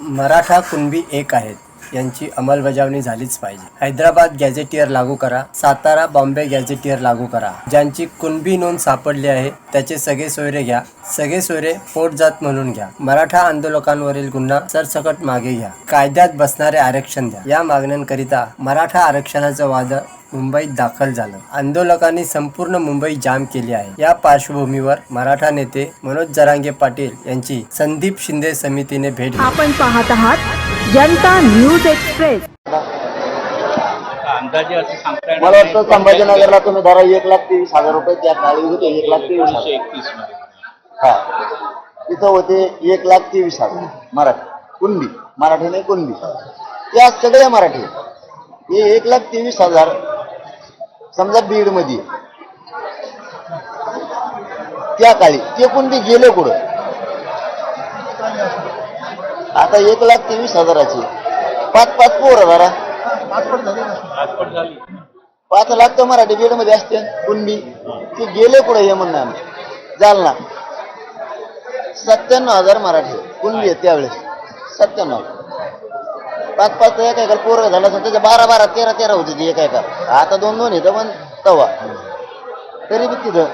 मराठा कुणबी एक आहेत. यांची अंमलबजावणी झालीच पाहिजे. हैदराबाद गॅझेटियर लागू करा. सातारा बॉम्बे गॅझेटियर लागू करा. ज्यांची कुणबी नोंद सापडली आहे त्याचे सगळे सोयरे घ्या. सगळे सोयरे पोटजात म्हणून घ्या. मराठा आंदोलकांवरील गुन्हा सरसकट मागे घ्या. कायद्यात बसणारे आरक्षण द्या. या मागण्यांकरिता मराठा आरक्षणाचं वादळ मुंबईत दाखल झालं. आंदोलकांनी संपूर्ण मुंबई जाम केली आहे. या पार्श्वभूमीवर मराठा नेते मनोज जरांगे पाटील यांची संदीप शिंदे समितीने भेट. आपण पाहत आहात जनता न्यूज एक्सप्रेस. अंदाजे असं सांगता येणार मला नाही. वाटतं संभाजीनगरला तुम्ही धरा एक लाख तेवीस हजार रुपये त्या काळी होते एक लाख तेवीस एकोणीसशे हजार. एकतीसमध्ये. हा. इथं होते एक लाख तेवीस हजार. मराठी. कुणबी. मराठी नाही कुणबी. त्या सगळ्या मराठी. हे एक लाख तेवीस हजार समजा बीडमध्ये. त्या काळी ते कोणते गेले कुठं? आता एक लाख तेवीस हजाराची. पाच पाच पोर हजारा पाच लाख तर मराठी बीडमध्ये असते कुणबी ते गेले कुठं हे म्हणणं आम्ही? जालना. सत्त्याण्णव हजार मराठी. कुणबी आहे त्यावेळेस? सत्त्याण्णव. पाच पाच एका एका पोरं झालं असं त्याच्या बारा बारा तेरा तेरा होती ती एका एका आता दोन दोन येतं पण तवा. तरी बी तिथं.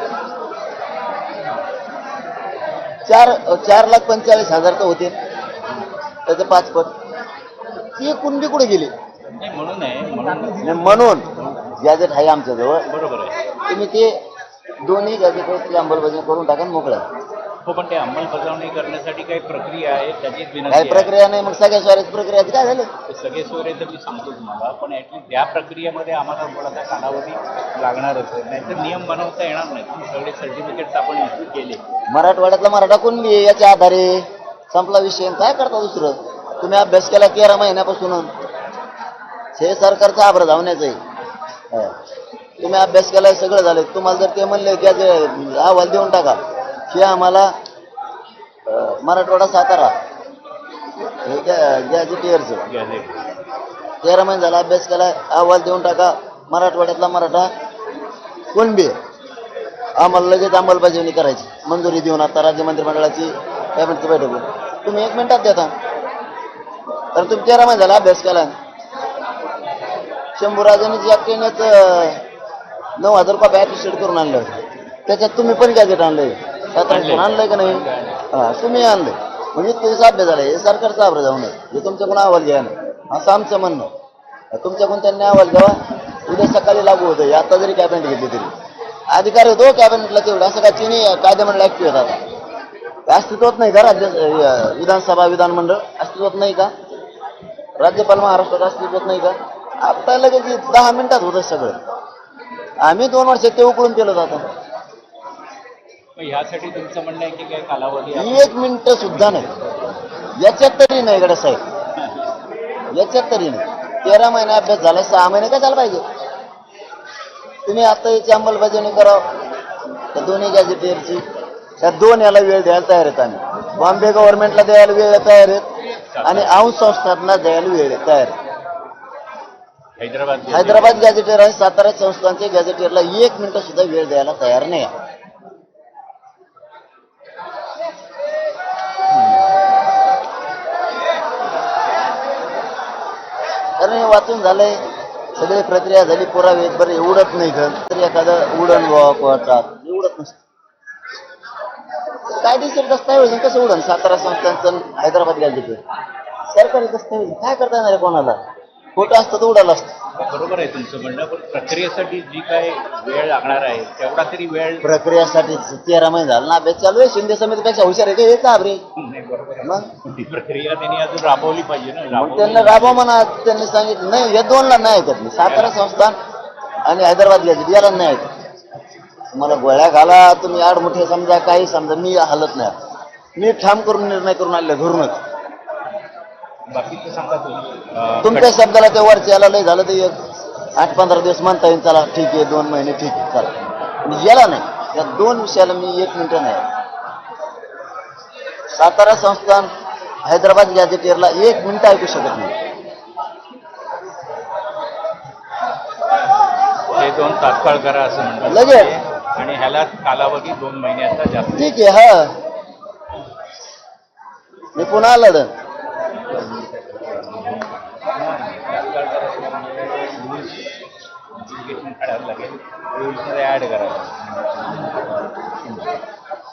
चार चार लाख पंचेचाळीस हजार तर होते. त्याचे पाच पट. ती कुणबी कुठे गेली? नाही म्हणून आहे म्हणून गॅजेट आहे आमच्याजवळ. बरोबर आहे. तुम्ही ते दोन्ही गॅजेटची अंमलबजावणी करून टाका मोकळ्या हो पण ते अंमलबजावणी करण्यासाठी काही प्रक्रिया आहे त्याचीच काही विनंती आहे. प्रक्रिया नाही मग सगळ्या स्वारीची प्रक्रिया. काय झालं? ते सगळे सोयरे तर मी सांगतो तुम्हाला पण ऍटलीस्ट त्या प्रक्रियेमध्ये आम्हाला थोडासा कालावधी लागणारच आहे. नाहीतर नियम बनवता येणार नाही. सगळे सर्टिफिकेट्स आपण इश्यू केले. मराठवाड्यातला मराठा कुणबी आहे याच्या आधारे? संपला विषय. काय करता दुसरं? तुम्ही अभ्यास केला तेरा महिन्यापासून. हे सरकारचं आभर धावण्याचं आहे. हा. तुम्ही अभ्यास केला सगळं झालं. तुम्हाला जर ते म्हणले की आज अहवाल देऊन टाका. हे आम्हाला मराठवाडा सातारा हे गॅजेटियरचं तेरा महिने झाला अभ्यास केला अहवाल देऊन टाका मराठवाड्यातला मराठा कुणबी. आम्हाला लगेच अंमलबजावणी करायची मंजुरी देऊन आता राज्य मंत्रिमंडळाची कॅबिनेटची बैठक. तुम्ही एक मिनिटात देता. तर तुम्ही तेरा महिने झाला अभ्यास केला. शंभूराजांनी जी एकट्यानेच नऊ हजार रुपये ॲप्रिशिएट करून आणलं होतं. त्याच्यात तुम्ही पण गॅजेट आणलंय सातारा आणलंय का नाही? हा तुम्ही आणलंय म्हणजे तुझा अभ्यास झालाय हे सरकारचा अभ्यास जाऊ नये हे तुमच्याकडून अहवाल घ्या ना. असं आमचं म्हणणं. तुमच्याकडून त्यांनी अहवाल घ्यावा. उद्या सकाळी लागू होतं. हे आता जरी कॅबिनेट घेतली तरी. अधिकार होतो कॅबिनेटला तेवढं. असं काय तिन्ही कायदेमंडळ ऍक्टिव्ह होत आता. अस्तित्वात नाही का राज्य विधानसभा विधानमंडळ? अस्तित्वात नाही का? राज्यपाल महाराष्ट्रात अस्तित्वात नाही का? आता लगेच दहा मिनिटात होतं सगळं. आम्ही दोन वर्ष ते उकळून केलं जातं मग ह्यासाठी तुमचं म्हणणं आहे की काय कालावधी आहे? एक मिनिट सुद्धा नाही. याच्यात तरी नाही गड्या साहेब. याच्यात तरी नाही. तेरा महिने अभ्यास झाला सहा महिने काय झाला पाहिजे? तुम्ही आता याची अंमलबजावणी करावं. त्या दोन्ही गॅजेटियरची त्या दोन याला वेळ द्यायला तयार आहेत आम्ही. बॉम्बे गव्हर्नमेंटला द्यायला वेळ तयार आहेत. आणि अंश संस्थांना द्यायला वेळ तयार आहे हैदराबाद. हैदराबाद गॅजेटियर आणि सातारा संस्थांचे गॅजेटियरला एक मिनिट सुद्धा वेळ द्यायला तयार नाही आहे. कारण हे वाचून झालंय. सगळी प्रक्रिया झाली पुरावे बरं उडत नाही घर. तरी एखादं उडण कोर्टात उडत नसतं. कायदेशीर दस्तावेज कसं उडण? सातारा संस्थांचं हैदराबाद गॅजेटियर सरकारी दस्तावेज काय करता येणार आहे कोणाला? खोटं असतं तर उडालं असतं. बरोबर आहे तुमचं म्हणणं पण प्रक्रियेसाठी जी काय वेळ लागणार आहे तेवढा तरी वेळ प्रक्रियासाठी तेरा महिने झाला ना अभ्यास चालू आहे. शिंदे समितीपेक्षा हुशार आहे. का हे नाही. मग? ती प्रक्रिया त्यांनी अजून राबवली पाहिजे ना. मग राबवली त्यांना राबवा म्हणा त्यांनी सांगितलं. नाही या दोनला नाही ऐकत मी. सातारा संस्थान आणि हैदराबाद गॅजेट याला नाही ऐकत. मला गोळ्या घाला तुम्ही आडमुठे समजा काही समजा मी हलत नाही. मी ठाम करून निर्णय करून आणले घरूनच. बाकीचं सांगा तुम्ही. अं, तुमच्या शब्दाला ते वरच्या याला लय झालं ते एक. आठ पंधरा दिवस म्हणता येईल चला ठीक आहे दोन महिने ठीक आहे चला. याला नाही. या दोन विषयाला मी एक मिनिट नाही. सातारा संस्थान हैदराबाद गॅजेटियरला एक मिनिट ऐकू शकत नाही. हे दोन तात्काळ करा असं म्हणतात. लगेच. आणि ह्याला कालावधी दोन महिन्याचा जास्त. ठीक आहे हा. मी पुन्हा लढन. नोटिफिकेशन काढावं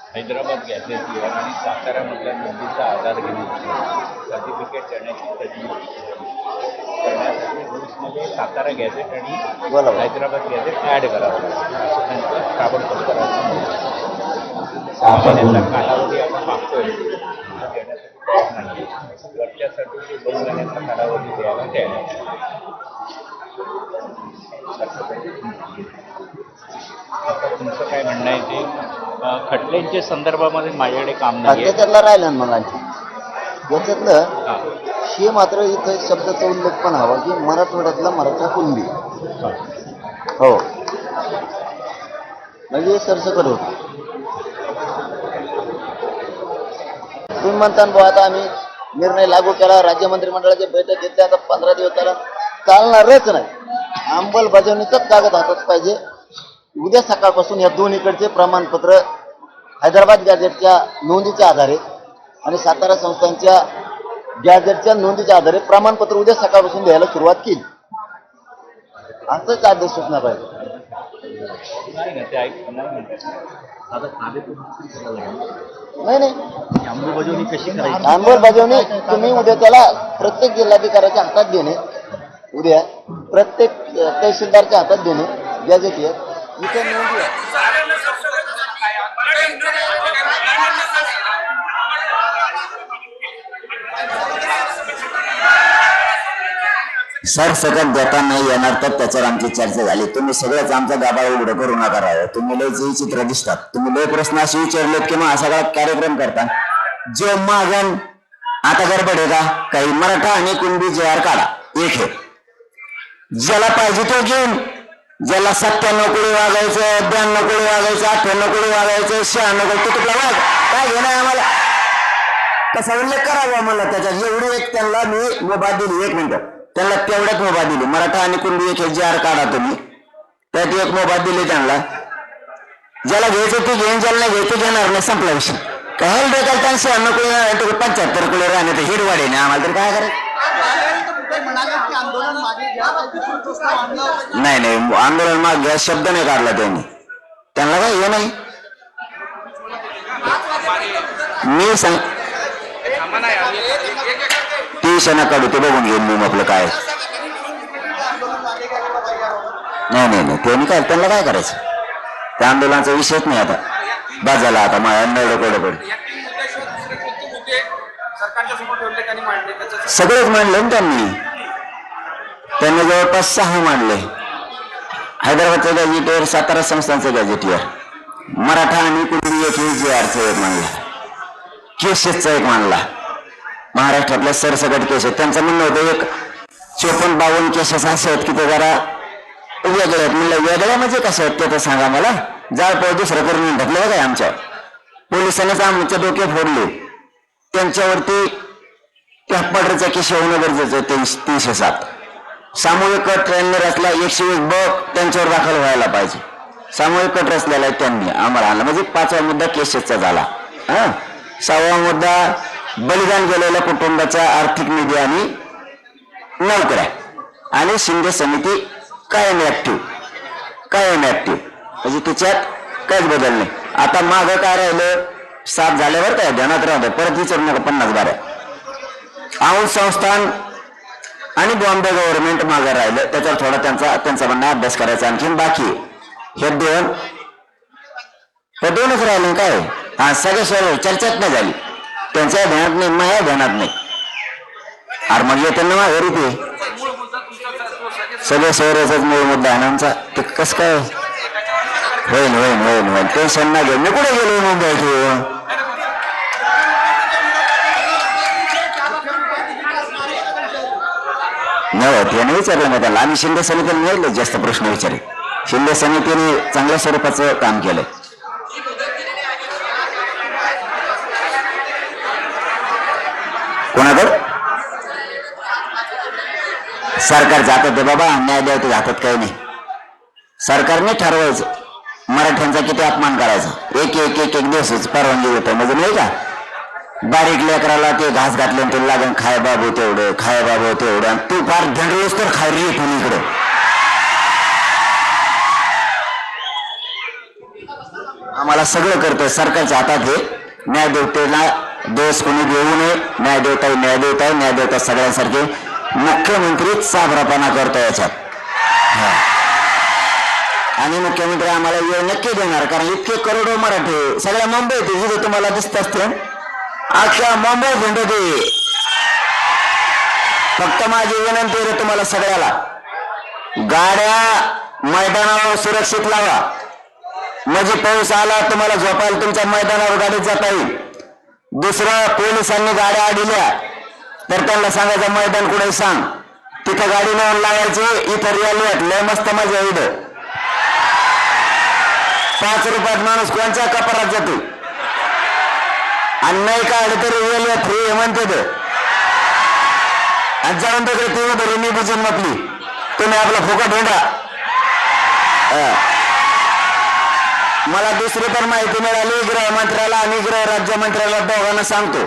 करावं हैदराबाद गॅझेट आणि साताऱ्यामधल्या नोंदीचा आधार घेऊन सर्टिफिकेट देण्याची तरतूद करण्यासाठी रुल्समध्ये सातारा गॅझेट आणि. हैदराबाद गॅझेट ॲड करावं. असं त्यांचं ताबडतोब करायचं त्यांचा कालावधी आपण मागतोय. वर्षासाठी ते दोन महिन्याचा कालावधी द्यायला आता तुमचं काय म्हणणं आहे ते? खटल्यांच्या संदर्भामध्ये माझ्याकडे काम नाही आहे त्याच्यातलं राहिलं ना मग आणखी. याच्यातलं हां. हे मात्र इथं शब्दाचा उल्लेख पण हवा की मराठवाड्यातला मराठा कुणबी? हो. म्हणजे हे सरसकट होत. तुम्ही म्हणता ना बुवा आता आम्ही निर्णय लागू केला राज्य मंत्रिमंडळाची बैठक घेतली आता पंधरा दिवस त्याला चालणारच नाही. अंमलबजावणीचाच कागद हातात पाहिजे. उद्या सकाळपासून या दोन्हीकडचे प्रमाणपत्र हैदराबाद गॅझेटच्या नोंदीच्या आधारे आणि सातारा संस्थांच्या गॅझेटच्या नोंदीच्या आधारे प्रमाणपत्र उद्या सकाळपासून द्यायला सुरुवात केली. असंच आदेश सूचना पाहिजे नाही नाही अंमलबजावणी कशी करायची? अंमलबजावणी तुम्ही उद्या त्याला प्रत्येक जिल्हाधिकाऱ्याच्या हातात देणे. उद्या प्रत्येक तहसीलदारच्या हातात देणे. गॅझेटियर इथे नोंदी आहे. सरसकट नाही येणार तर त्याच्यावर आमची चर्चा झाली. तुम्ही सगळंच आमचा गाभा उघडं करू नका राव. तुम्ही लय जे चित्र दिसतात. तुम्ही लय प्रश्न असे विचारलेत की मग सगळा कार्यक्रम करता? जो मागण आता गडबड आहे का? काही मराठा आणि कुणबी जे आर काढा. एक हे ज्याला पाहिजे तो घेऊन ज्याला सत्त्याण्णव कोळी वागायचं ब्याण्णव कोळी वागायचं अठ्ठ्याण्णव कोळी वागायचं शहाण्णव कोळी तो तुला वाग काय घेणार आम्हाला? कसा उल्लेख करावा मला त्याच्यात. एवढी एक त्यांना मी मोबा दिली. एक मिनिट. त्यांना तेवढ्याच मोबा दिली. मराठा आणि कुणबी एक जी आर काढा तुम्ही. त्यात एक मोबा दिली त्यांना. ज्याला घ्यायचं ते घेऊन ज्याला नाही घ्यायचं घेणार नाही. संपला विषय. काय डोक्याला? त्यांना शहाण्णव कोळी पंच्याहत्तर कोळी राहण्यात तर हिरवाडे नाही आम्हाला तर काय करायचं? नाही नाही आंदोलन मागे घ्या शब्द नाही काढला त्यांनी. त्यांना काय हे नाही? मी सांग ती शना काढू ते बघून घेईन मी आपलं काय. नाही नाही नाही त्यांनी काय त्यांना काय करायचं? त्या आंदोलनाचा विषयच नाही आता. बाजाला आता माझ्या नळ पड सगळेच मांडले ना त्यांनी. त्यांनी जवळपास सहा मांडले. हैदराबादचं गॅजेटियर सातारा संस्थांचं गॅजेटियर मराठा आणि कुणबी एक जे एक मांडला. केसेसचा एक मांडला. महाराष्ट्रातल्या सरसकट केसेस त्यांचं म्हणणं होतं एक चोपन्न बावन्न केसेस असे आहेत की ते जरा वेगळे आहेत. म्हणलं वेगळ्या म्हणजे कसे आहेत ते तर सांगा मला. जाळपोळ दुसरं करून घातलं बघा आमच्या पोलिसांनीच आमच्या डोके फोडले. त्यांच्यावरती त्या पडरचा केस होणं गरजेचं आहे तीनशे तीनशे सात सामूहिक कट ट्रेनने रचला एकशे एक बग त्यांच्यावर दाखल व्हायला पाहिजे. सामूहिक कट रचलेला आहे त्यांनी आम्हाला आणला. म्हणजे पाचवा मुद्दा केसेसचा झाला. हा? सहावा मुद्दा बलिदान गेलेल्या कुटुंबाचा आर्थिक निधी आणि नोकऱ्या. आणि शिंदे समिती कायम ऍक्टिव्ह कायम ऍक्टिव्ह म्हणजे त्याच्यात काहीच बदल नाही. आता मागं काय राहिलं? सात झाल्यावर काय? ध्यानात राहतं परत विचारू नका पन्नास बाऱ्या. औंध संस्थान आणि बॉम्बे गव्हर्नमेंट मागे राहिलं. त्याच्यावर थोडा त्यांचा त्यांचा म्हणणं अभ्यास करायचा आणखीन बाकी. हे दोन. हे दोनच राहिले काय? हा सगळे सर्व चर्चाच नाही झाली. त्यांच्या ध्यानात नाही माझ्या ध्यानात नाही. अरे मग येताना माघारी ते. सगळ्या शहराचाच मूळ मुद्दा आहे आमचा. ते कसं काय? होईल होईल होईल होईल टेन्शन ना घेऊन मी कुठे गेलो मुंबई घेऊ विचारलं नाही. त्याला आणि शिंदे समितीने मिळाले जास्त प्रश्न विचारे. शिंदे समितीने चांगल्या स्वरूपाचं काम केलंय. कोणाकडं? सरकार जातात आहे बाबा न्याय ते जातात काही नाही. सरकारने ठरवायचं. मराठ्यांचा किती अपमान करायचा? एक एक एक एक दिवसच परवानगी देतो. म्हणजे नाही का? बारीक लेकराला ते घास घातले आणि ते लागण खाय बाबू तेवढं खाय बाबू तेवढं. आणि तू फार धंडलोस तर खाय रे पण इकडं. आम्हाला सगळं करतोय सरकारच्या हातात हे न्यायदेवतेला दोष कोणी देऊ नये. न्यायदेवता ही न्यायदेवता न्यायदेवता सगळ्यांसारखे. मुख्यमंत्री साबरापणा करतो याच्यात. आणि मुख्यमंत्री आम्हाला वेळ नक्की देणार कारण इतके करोडो मराठी सगळ्या मुंबईत जिथे तुम्हाला दिसत असते अख्ख्या मुंबई हिंडते फक्त माझी विनंती आहे तुम्हाला सगळ्याला. गाड्या मैदानावर सुरक्षित लावा. म्हणजे पाऊस आला तुम्हाला झोपायला तुमच्या मैदानावर गाडीत जाता येईल. दुसरं पोलिसांनी गाड्या अडवल्या तर त्यांना सांगायचं मैदान कुठे सांग. तिथं गाडी नेऊन लावायची इथं रिअल लय मस्त मजा येईल पाच रुपयात माणूस कोणत्या कपारात जातो? आणि नाही काढलं तरी रेल्वे फ्री म्हणते आणि जाऊन तिकडे ती उभं मी बुजून म्हटली. तुम्ही आपला फुकट हिंडा. मला दुसरी पण माहिती मिळाली गृहमंत्र्याला आणि गृह राज्यमंत्र्याला दोघांना सांगतो.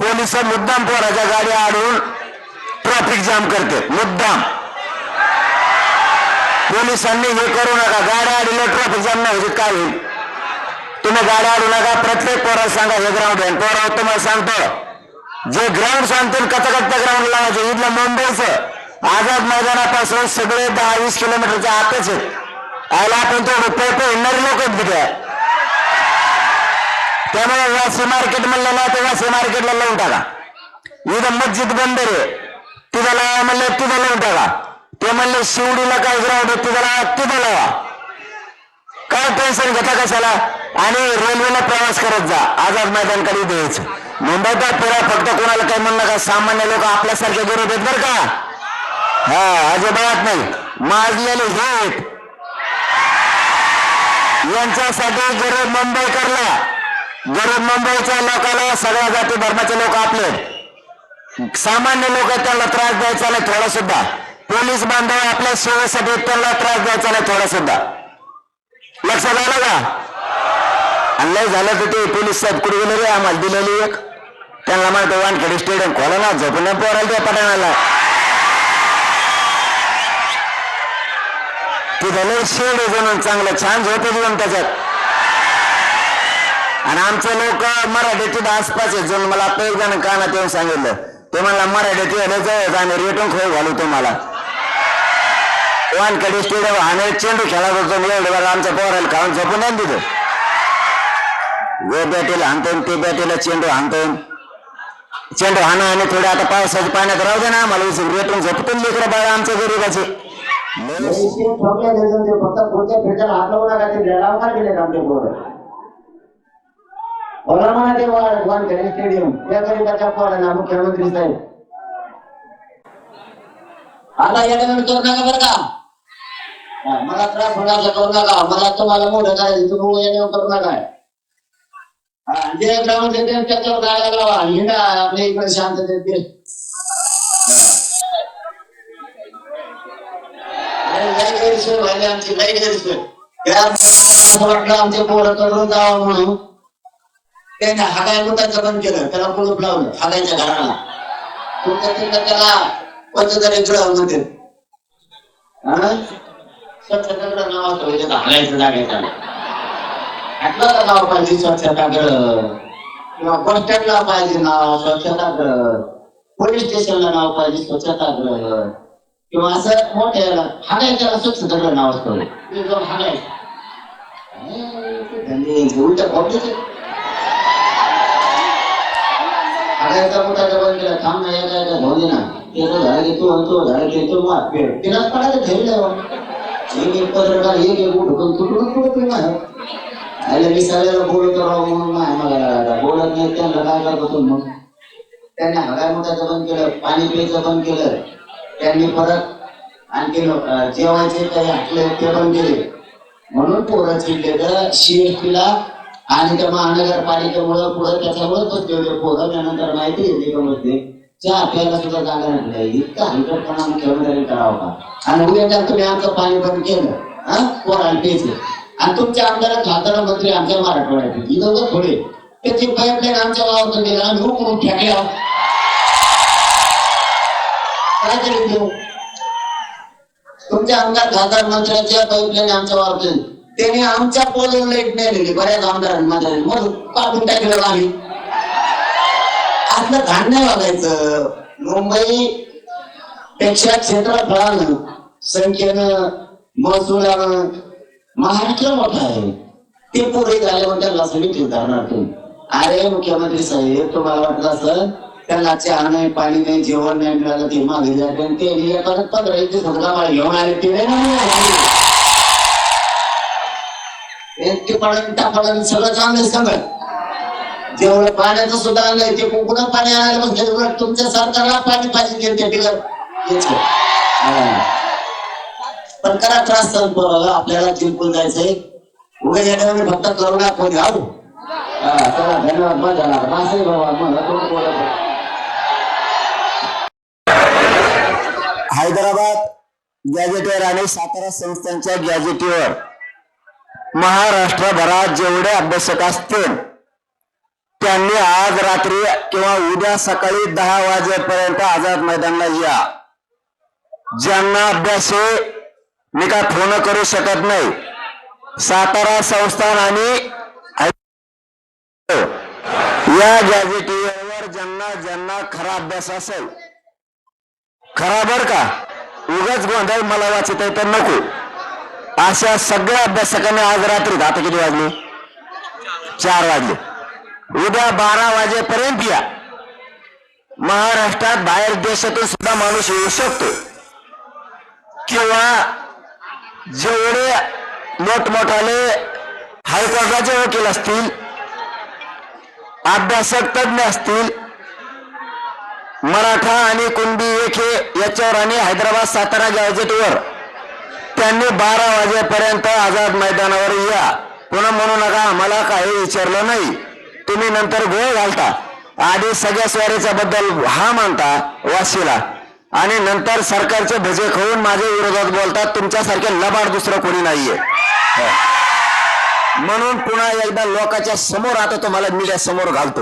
पोलीस मुद्दाम पोराच्या गाड्या आडून ट्रॅफिक जाम करते मुद्दाम. पोलिसांनी हे करू नका गाड्या आडीला ट्रॅफिक जाम नाही होते काय होईल? तुम्ही गाड्या आडू नका प्रत्येक पोरा सांगा हे ग्राउंड आहे. पोरा तुम्हाला सांगतो जे ग्राउंड सांगतील कचकट्ट ग्राउंड लावायचे. इथलं मुंबईचं आझाद मैदानापासून सगळे दहा वीस किलोमीटरच्या आतच आहेत. आयला आपण तो रुपये हिंडणारे लोक आहेत तिथे त्यामुळे वासी मार्केट म्हणलं ना तर वासी मार्केटला लावून टाका. इथं मस्जिद बंदर आहे. तिथं लावा म्हणलं तिथं लावून टाका. ते म्हणले शिवडीला काय ग्राउंड आहे? तिथं लावा तिथं लावा. काय टेन्शन घेता कशाला? आणि रेल्वेला प्रवास करत जा. आझाद मैदानकडे द्यायचं? मुंबईचा पुरा फक्त कोणाला काही म्हणलं का सामान्य लोक आपल्यासारखे गरीब आहेत बरं का? हा अजिबात नाही. माजलेले हे यांच्यासाठी गरीब मुंबईकरला गरीब मुंबईच्या लोकाला सगळ्या जाती धर्माचे लोक आपले सामान्य लोक त्यांना त्रास द्यायचा नाही थोडा सुद्धा. पोलीस बांधव आपल्या सेवेसाठी त्यांना त्रास द्यायचा नाही थोडा सुद्धा. लक्षात आलं का? आणि लय झालं तर ते पोलीस साहेब कुठे गेले रे? आम्हाला दिलेली एक. त्यांना माहिती वानखेडे स्टेडियम खोला ना झोपून पोराला त्या पठाणाला. तिथं लय शेड जणून चांगलं छान झोप देऊन त्याच्यात. आणि आमचे लोक मराठी तिथं आसपास आहेत. जाऊन मला आता एक जण कानात येऊन सांगितलं. ते म्हणला मराठी तिथं जवळ आम्ही रेटून खोय घालू तुम्हाला. वानकडे स्टेडियम हाणे चेंडू खेळत होतो एवढे वेळा आमच्या पोराला खाऊन झोपून नाही तिथं वे बॅटीला हाणतो ते बॅटीला चेंडू हाणतो चेंडू हाणं आणि थोडे आता पावसाच्या पाण्यात राहू दे ना आम्हाला उचलून रेटून झोपतून लेकरं बाळा आमच्या गरीबाचे फक्त पुढच्या हात लावू ते लावणार गेले आमचे ते स्टेडियम त्या गरीबाच्या पोरांना मुख्यमंत्री साहेब आता नका बरं का? मला त्रास होण्याचा करू नका. मला तुम्हाला मोठं काय तुम्ही येण्यावर करू नका. जे ग्राउंड त्याच्यावर जायला लावा. हिंडा आपल्या इकडे शांत देते आमची लई गैरसोय. या आमचे पोरं करून जावं म्हणून. त्याने हागाय मुताचं बंद केलं त्याला कुलूप लावलं हाकायच्या घराला. तुमच्या तिथं त्याला कोणतं तरी ग्रह म्हणते स्वच्छतागृह नाव असतं त्याचं हागायचं आटलं नाव पाहिजे स्वच्छतागृह किंवा बस स्टँडला पाहिजे नाव स्वच्छतागृह पोलीस स्टेशनला नाव पाहिजे स्वच्छतागृह किंवा असं मोठ्या याला हागायच्याला स्वच्छतागृह नाव असतो. ते जाऊन हागायचं उलट हागायचा मोठा डबल केला थांब ना एका एका भाऊ ना ते झालं की तू तो झालं की तो मार पेड तिलाच पडायचं ठेवलं एक एक पत्रकार एक एक उठून तुटून तुटून नाही आले मी सगळ्याला बोलतो राव म्हणून नाही मला बोलत नाही त्यांना काय करत होतो मग त्यांनी हगाय मोठ्याचं बंद केलं पाणी प्यायचं बंद केलं त्यांनी परत आणखी जेवायचे काही हाटले ते बंद केले म्हणून पोरं चिडले तर सीएसपीला आणि त्या महानगरपालिकेमुळं पुढं त्याच्यामुळे बसले होते पोरं त्यानंतर माहिती येते का मध्ये चहा प्यायला सुद्धा जागा नाही इतका हलकटपणा मुख्यमंत्र्यांनी करावा का? आणि उद्या जर तुम्ही आमचं पाणी बंद केलं हा पोराला प्यायचं आणि तुमच्या आमदारात खासदार मंत्री आमच्या मराठवाड्यात इथं तर थोडे त्याची पाईपलाईन आमच्या गावात गेला आम्ही उकरून ठेकल्या काय करीत देऊ. तुमच्या आमदार खासदार मंत्र्याच्या पाईपलाईन आमच्या वापरले त्याने आमच्या पोलवर लाइट नाही दिली बऱ्याच आमदारांमध्ये म्हणून काढून टाकलेलं आम्ही आपलं धान्य वागायचं. मुंबई पेक्षा क्षेत्रफळानं संख्येनं महसुलानं महाराष्ट्र मोठा आहे. ते पुढे झाले त्याला सगळी ठेवणार अरे मुख्यमंत्री साहेब तुम्हाला वाटलं असं? त्याला चहा नाही पाणी नाही जेवण नाही मिळालं ते मागे जाते आणि ते परत पंधरा एक दिवस मला घेऊन आले ते नाही ना मिळाले. सगळं चांगलं सांगत जेवढं पाण्याचं सुद्धा आणलंय ते कोकणात पाणी आणायला म्हणजे तुमच्या सरकारला पाणी पाहिजे ते पण करा त्रास आपल्याला जिंकून जायचंय. उभे येण्यामध्ये फक्त करुणा कोण घालू धन्यवाद मासे बाबा मला हैदराबाद गॅजेटेर आणि सातारा संस्थांच्या गॅजेटीवर महाराष्ट्रभरात जेवढे अभ्यासक असतील त्यांनी आज रात्री किंवा उद्या सकाळी दहा वाजेपर्यंत आझाद मैदानला या. ज्यांना अभ्यास मी काय फोन करू शकत नाही. सातारा संस्थान आणि या गॅजेटीवर ज्यांना ज्यांना खरा अभ्यास असेल. खरा बर का? उगाच गोंधळ मला वाचता तर नको. अशा सगळ्या अभ्यासकांनी आज रात्री आता किती वाजले? चार वाजले. उद्या बारा वाजेपर्यंत या. महाराष्ट्रात बाहेर देशातून सुद्धा माणूस येऊ शकतो. किंवा जेवढे मोठमोठाले हायकोर्टाचे वकील असतील अभ्यासक तज्ञ असतील मराठा आणि कुणबी येखे याच्यावर आणि हैदराबाद सातारा गॅजेटवर त्यांनी बारा वाजेपर्यंत आझाद मैदानावर या. पुन्हा म्हणू नका आम्हाला काही विचारलं नाही. तुम्ही नंतर गोळ घालता. आधी सगळ्या स्वारीच्या बद्दल हा मानता वाशीला. आणि नंतर सरकारचे भजे खाऊन माझ्या विरोधात बोलतात तुमच्यासारखे लबाड दुसरं कोणी नाहीये. हो. म्हणून पुन्हा एकदा लोकांच्या समोर आता तुम्हाला मीडिया समोर घालतो.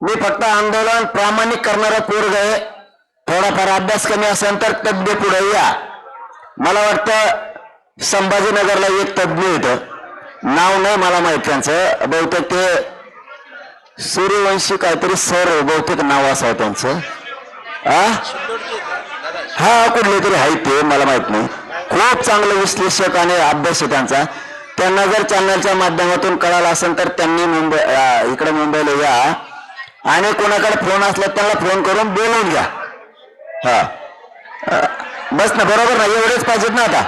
मी फक्त आंदोलन प्रामाणिक करणारं पोरग आहे. थोडाफार अभ्यास कमी असेल तर तज्ज्ञ पुढे या. मला वाटतं संभाजीनगरला एक तज्ज्ञ होतं नाव नाही मला माहीत त्यांचं. बहुतेक ते सूर्यवंशी काहीतरी सर बहुतेक नाव असावं त्यांचं. हा कुठले तरी आहे ते मला माहीत नाही. खूप चांगलं विश्लेषक आणि अभ्यास आहे त्यांचा. त्यांना जर चॅनलच्या माध्यमातून कळालं असेल तर त्यांनी मुंबई इकडे मुंबईला या. आणि कोणाकडे फोन असला त्यांना फोन करून बोलवून घ्या. हा. बस ना बरोबर ना एवढेच पाहिजेत ना आता.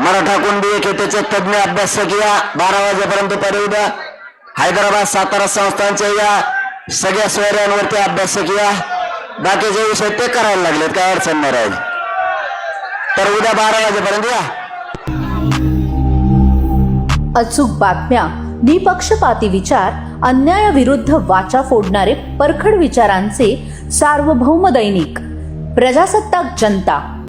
मराठा कुणबी एक त्याचे तज्ञ अभ्यासक या बारा वाजेपर्यंत दुपारी द्या. हैदराबाद सातारा संस्थांच्या या सगळ्या सोयऱ्यांवरती अभ्यासक या बाकीचे विषय ते करायला लागलेत. काय अडचण नाही राहील. तर उद्या बारा वाजेपर्यंत या. अचूक बातम्या निपक्षपाती विचार अन्यायाविरुद्ध वाचा फोडणारे परखड विचारांचे सार्वभौम दैनिक प्रजासत्ताक जनता.